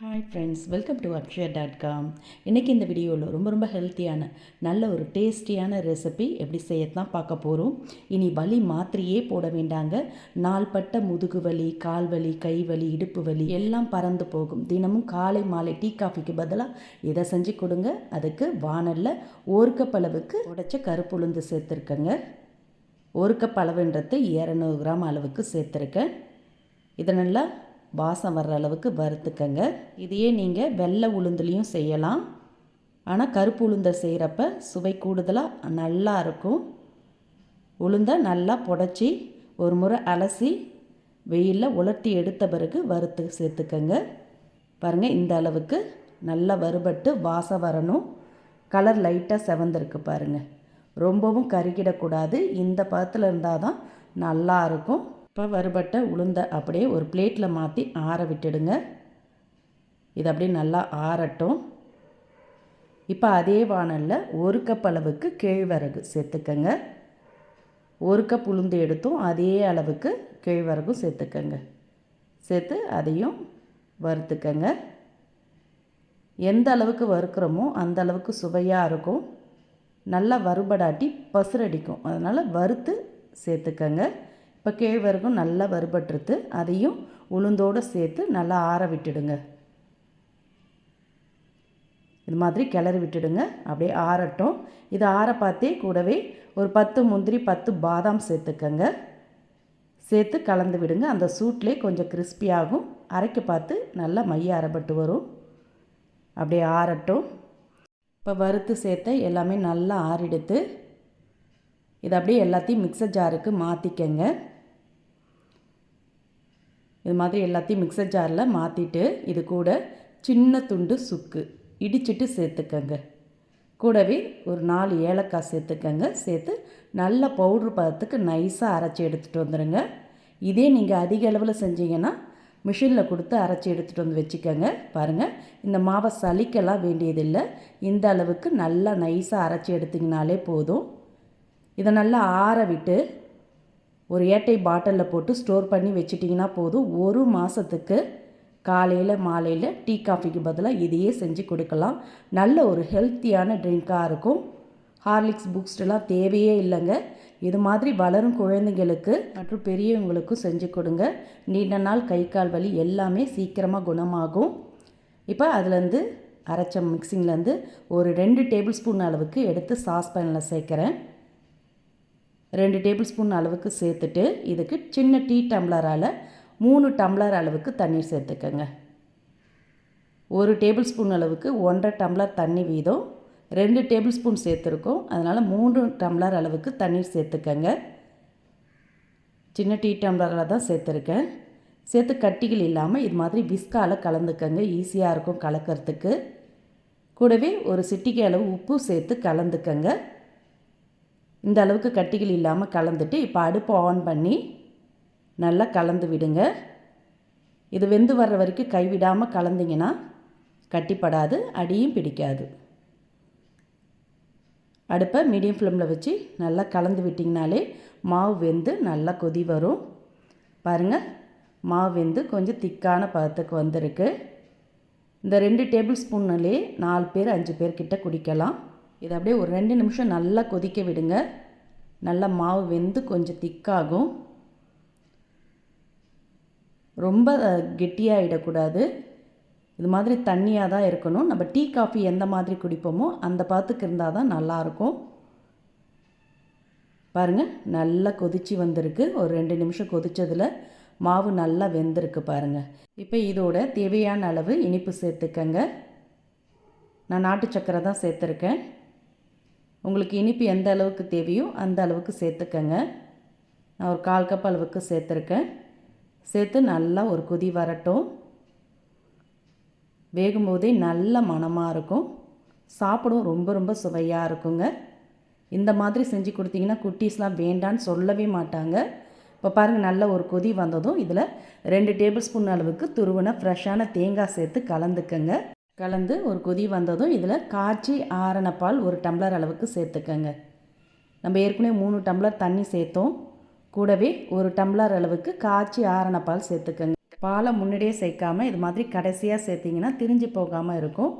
Hi friends welcome to Akshaya dot com இன்றைக்கி இந்த வீடியோவில் ரொம்ப ரொம்ப ஹெல்த்தியான நல்ல ஒரு டேஸ்டியான ரெசிபி எப்படி செய்யத்தான் பார்க்க போகிறோம் இனி வலி மாத்திரையே போட வேண்டாங்க. நாள்பட்ட முதுகு வலி கால் வலி கை வலி இடுப்பு வலி எல்லாம் பறந்து போகும். தினமும் காலை மாலை டீ காஃபிக்கு பதிலாக இதை செஞ்சு கொடுங்க. அதுக்கு வானலில் ஒரு கப் அளவுக்கு உடைச்ச கருப்புளுந்து சேர்த்துருக்கேங்க. ஒரு கப் அளவுன்றது இரநூறு கிராம் அளவுக்கு சேர்த்துருக்கேன். இதை நல்லா வாசம் வர்ற அளவுக்கு வறுத்துக்கங்க. இதையே நீங்கள் வெள்ளை உளுந்துலேயும் செய்யலாம். ஆனால் கருப்பு உளுந்தை செய்கிறப்ப சுவை கூடுதலாக நல்லா இருக்கும். உளுந்தை நல்லா புடச்சி ஒரு முறை அலசி வெயிலில் உலர்த்தி எடுத்த பிறகு வறுத்து சேர்த்துக்கங்க. பாருங்கள் இந்த அளவுக்கு நல்லா வறுபட்டு வாசம் வரணும். கலர் லைட்டாக செவந்திருக்கு பாருங்கள் ரொம்பவும் கருகிடக்கூடாது. இந்த பதத்தில் இருந்தால் தான் நல்லா இருக்கும். இப்போ வறுபட்ட உளுந்தை அப்படியே ஒரு பிளேட்டில் மாற்றி ஆற விட்டுடுங்க. இது அப்படியே நல்லா ஆறட்டும். இப்போ அதே வானலில் ஒரு கப் அளவுக்கு கேழ்வரகு சேர்த்துக்கங்க. ஒரு கப் உளுந்து எடுத்தும் அதே அளவுக்கு கேழ்வரகும் சேர்த்துக்கங்க. சேர்த்து அதையும் வறுத்துக்கங்க. எந்த அளவுக்கு வறுக்கிறோமோ அந்த அளவுக்கு சுவையாக இருக்கும். நல்லா வறுபடாட்டி பசுரடிக்கும். அதனால் வறுத்து சேர்த்துக்கங்க. இப்போ கேழ்வரகும் நல்லா வறுபட்டுருத்து அதையும் உளுந்தோடு சேர்த்து நல்லா ஆற விட்டுடுங்க. இது மாதிரி கிளறி விட்டுடுங்க. அப்படியே ஆறட்டும். இது ஆற பார்த்தே கூடவே ஒரு பத்து முந்திரி பத்து பாதாம் சேர்த்துக்கங்க. சேர்த்து கலந்து விடுங்க. அந்த சூட்லேயே கொஞ்சம் கிறிஸ்பியாகும் அரைக்க பார்த்து நல்லா மைய அரைப்பட்டு வரும். அப்படியே ஆறட்டும். இப்போ வறுத்து சேர்த்த எல்லாமே நல்லா ஆறிடுத்து. இதை அப்படியே எல்லாத்தையும் மிக்சர் ஜாருக்கு மாற்றிக்கங்க இது மாதிரி எல்லாத்தையும் மிக்சர் ஜாரில் மாற்றிட்டு இது கூட சின்ன துண்டு சுக்கு. இடிச்சிட்டு சேர்த்துக்கங்க. கூடவே ஒரு நாலு ஏலக்காய் சேர்த்துக்கங்க. சேர்த்து நல்ல பவுட்ரு பதத்துக்கு நைஸாக அரைச்சி எடுத்துகிட்டு வந்துடுங்க இதே நீங்கள் அதிக அளவில் செஞ்சீங்கன்னா மிஷினில் கொடுத்து அரைச்சி எடுத்துகிட்டு வந்து வச்சுக்கோங்க. பாருங்கள் இந்த மாவை சலிக்கலாம் வேண்டியதில்லை. இந்த அளவுக்கு நல்லா நைஸாக அரைச்சி எடுத்திங்கனாலே போதும். இதை நல்லா ஆற விட்டு ஒரு ஏட்டை பாட்டிலில் போட்டு ஸ்டோர் பண்ணி வச்சிட்டிங்கன்னா போதும். ஒரு மாதத்துக்கு காலையில் மாலையில் டீ காஃபிக்கு பதிலாக இதையே செஞ்சு கொடுக்கலாம். நல்ல ஒரு ஹெல்த்தியான ட்ரிங்காக இருக்கும். ஹார்லிக்ஸ் புக்ஸ்டெல்லாம் தேவையே இல்லைங்க. இது மாதிரி வளரும் குழந்தைங்களுக்கு மற்றும் பெரியவங்களுக்கும் செஞ்சு கொடுங்க. நீண்ட நாள் கை கால் வலி எல்லாமே சீக்கிரமாக குணமாகும். இப்போ அதுலேருந்து அரைச்ச மிக்சிங்லேருந்து ஒரு ரெண்டு டேபிள் ஸ்பூன் அளவுக்கு எடுத்து சாஸ்பேனில் சேர்க்குறேன். ரெண்டு டேபிள் ஸ்பூன் அளவுக்கு சேர்த்துட்டு இதுக்கு சின்ன டீ டம்ளரால் மூணு டம்ளர் அளவுக்கு தண்ணீர் சேர்த்துக்கோங்க. ஒரு டேபிள் ஸ்பூன் அளவுக்கு ஒன்றரை டம்ளர் தண்ணி வீதம். ரெண்டு டேபிள் ஸ்பூன் சேர்த்துருக்கோம். அதனால் மூன்று டம்ளர் அளவுக்கு தண்ணீர் சேர்த்துக்கங்க. சின்ன டீ டம்ளரில் தான் சேர்த்துருக்கேன். சேர்த்து கட்டிகள் இல்லாமல் இது மாதிரி விஸ்காவில் கலந்துக்கங்க. ஈஸியாக இருக்கும் கலக்கிறதுக்கு. கூடவே ஒரு சிட்டிகை அளவு உப்பு சேர்த்து கலந்துக்கங்க. இந்த அளவுக்கு கட்டிகள் இல்லாமல் கலந்துட்டு இப்போ அடுப்பை ஆன் பண்ணி நல்லா கலந்து விடுங்க. இது வெந்து வர்ற வரைக்கும் கைவிடாமல் கலந்திங்கன்னா கட்டிப்படாது அடியும் பிடிக்காது. அடுப்பை மீடியம் ஃப்ளேமில் வச்சு நல்லா கலந்து விட்டிங்கனாலே மாவு வெந்து நல்லா கொதி வரும். பாருங்கள் மாவு வெந்து கொஞ்சம் திக்கான பதத்துக்கு வந்திருக்கு. இந்த ரெண்டு டேபிள் ஸ்பூன்னுலேயே நாலு பேர் அஞ்சு பேர்கிட்ட குடிக்கலாம். இதை அப்படியே ஒரு ரெண்டு நிமிஷம் நல்லா கொதிக்க விடுங்க. நல்லா மாவு வெந்து கொஞ்சம் திக்காகும். ரொம்ப கெட்டியாகிடக்கூடாது இது மாதிரி தண்ணியாக தான் இருக்கணும். நம்ம டீ காஃபி எந்த மாதிரி குடிப்போமோ அந்த பாத்துக்கு இருந்தால் தான் நல்லாயிருக்கும். பாருங்கள் நல்லா கொதித்து வந்திருக்கு. ஒரு ரெண்டு நிமிஷம் கொதித்ததில் மாவு நல்லா வெந்திருக்கு பாருங்கள் இப்போ இதோட தேவையான அளவு இனிப்பு சேர்த்துக்கங்க. நான் நாட்டு சக்கரை தான் சேர்த்துருக்கேன். உங்களுக்கு இனிப்பு எந்த அளவுக்கு தேவையோ அந்த அளவுக்கு சேர்த்துக்கங்க. நான் ஒரு கால் கப் அளவுக்கு சேர்த்துருக்கேன். சேர்த்து நல்லா ஒரு கொதி வரட்டும். வேகும்போதே நல்ல மணமாக இருக்கும். சாப்பிடும் ரொம்ப ரொம்ப சுவையாக இருக்குங்க. இந்த மாதிரி செஞ்சு கொடுத்தீங்கன்னா குட்டீஸ்லாம் வேண்டான்னு சொல்லவே மாட்டாங்க. இப்போ பாருங்கள் நல்ல ஒரு கொதி வந்ததும் இதில் ரெண்டு டேபிள் ஸ்பூன் அளவுக்கு துருவன ஃப்ரெஷ்ஷான தேங்காய் சேர்த்து கலந்துக்கங்க. கலந்து ஒரு கொதி வந்ததும் இதில் காய்ச்சி ஆரண பால் ஒரு டம்ளர் அளவுக்கு சேர்த்துக்கோங்க. நம்ம ஏற்கனவே மூணு டம்ளர் தண்ணி சேர்த்தோம். கூடவே ஒரு டம்ளர் அளவுக்கு காய்ச்சி ஆரண பால் சேர்த்துக்கங்க. பாலை முன்னாடியே சேர்க்காம இது மாதிரி கடைசியாக சேர்த்திங்கன்னா திரிஞ்சு போகாமல் இருக்கும்.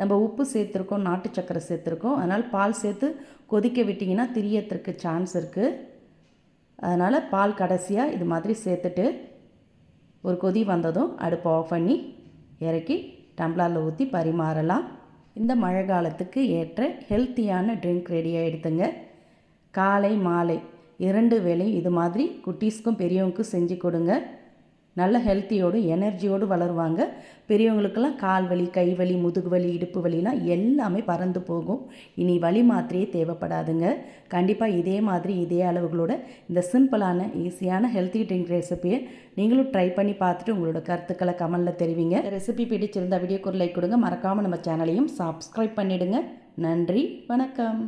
நம்ம உப்பு சேர்த்துருக்கோம் நாட்டு சக்கரை சேர்த்துருக்கோம். அதனால் பால் சேர்த்து கொதிக்க விட்டிங்கன்னா திரியத்துக்கு சான்ஸ் இருக்குது அதனால் பால் கடைசியாக இது மாதிரி சேர்த்துட்டு ஒரு கொதி வந்ததும் அடுப்பை ஆஃப் பண்ணி இறக்கி டம்ளரில் ஊற்றி பரிமாறலாம். இந்த மழை காலத்துக்கு ஏற்ற ஹெல்த்தியான ட்ரிங்க் ரெடி ஆகிடுதுங்க காலை மாலை இரண்டு வேளை இது மாதிரி குட்டீஸ்க்கும் பெரியவங்களுக்கும் செஞ்சு கொடுங்க. நல்ல ஹெல்த்தியோடு எனர்ஜியோடு வளருவாங்க. பெரியவங்களுக்கெல்லாம் கால் வலி கை வலி முதுகு வலி இடுப்பு வலிலாம் எல்லாமே பறந்து போகும். இனி வலி மாத்திரையே தேவைப்படாதுங்க. கண்டிப்பாக இதே மாதிரி இதே அளவுகளோட இந்த சிம்பிளான ஈஸியான ஹெல்த்தி ட்ரிங்க் ரெசிபியை நீங்களும் ட்ரை பண்ணி பார்த்துட்டு உங்களோட கருத்துக்களை கமலில் தெரிவிங்க. ரெசிபி பிடிச்சிருந்த வீடியோ குரலை கொடுங்க. மறக்காமல் நம்ம சேனலையும் சப்ஸ்கிரைப் பண்ணிவிடுங்க நன்றி வணக்கம்.